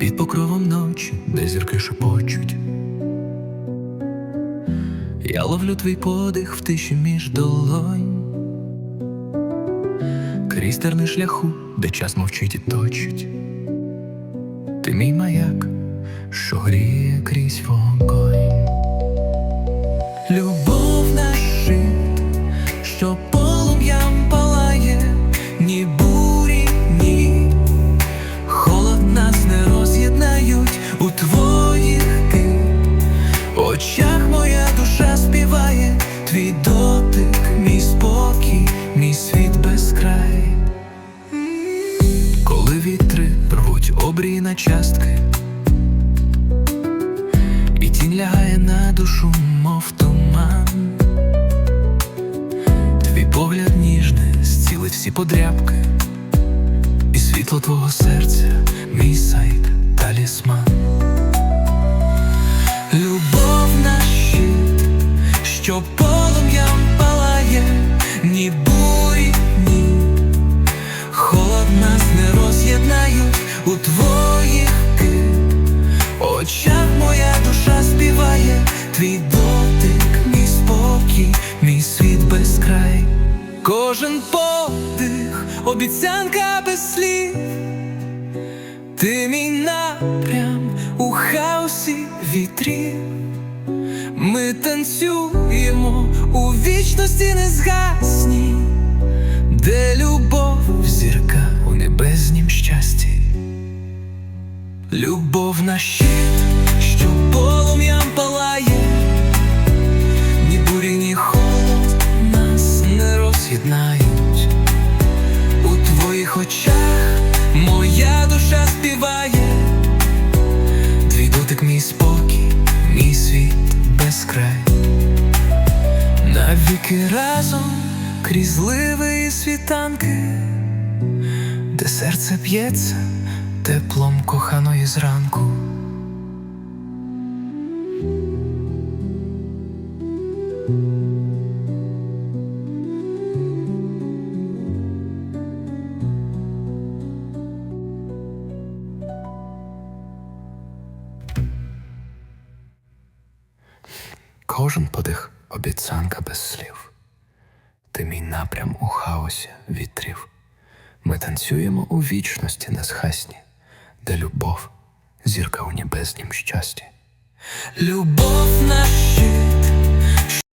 під покровом ночі, де зірки шепочуть. Я ловлю твій подих в тиші між долонь. Крізь терни шляху, де час мовчить і точить. Ти мій маяк, що гріє крізь вогонь. Обрій на частки, і тінь лягає на душу, мов туман. Твій погляд ніжний зцілить всі подрябки, і світло твого серця, мій сайт, талісман. Любов наш щит, що полум'ям палає, ні у твоїх очах моя душа співає, твій дотик, мій спокій, мій світ безкрай. Кожен подих, обіцянка без слів. Ти мій напрям у хаосі вітрів. Ми танцюємо у вічності незгасній, Любов на щит, що полум'ям палає, ні бурі, ні холод нас не роз'єднають. У твоїх очах моя душа співає, твій дотик, мій спокій, мій світ безкрай. Навіки разом крізь зливи і світанки, де серце б'ється теплом коханої зранку. Кожен подих обіцянка без слів. Ти мій напрям у хаосі вітрів. Ми танцюємо у вічності незгасні, де любов, зірка у небеснім щасті. Любов наш щит,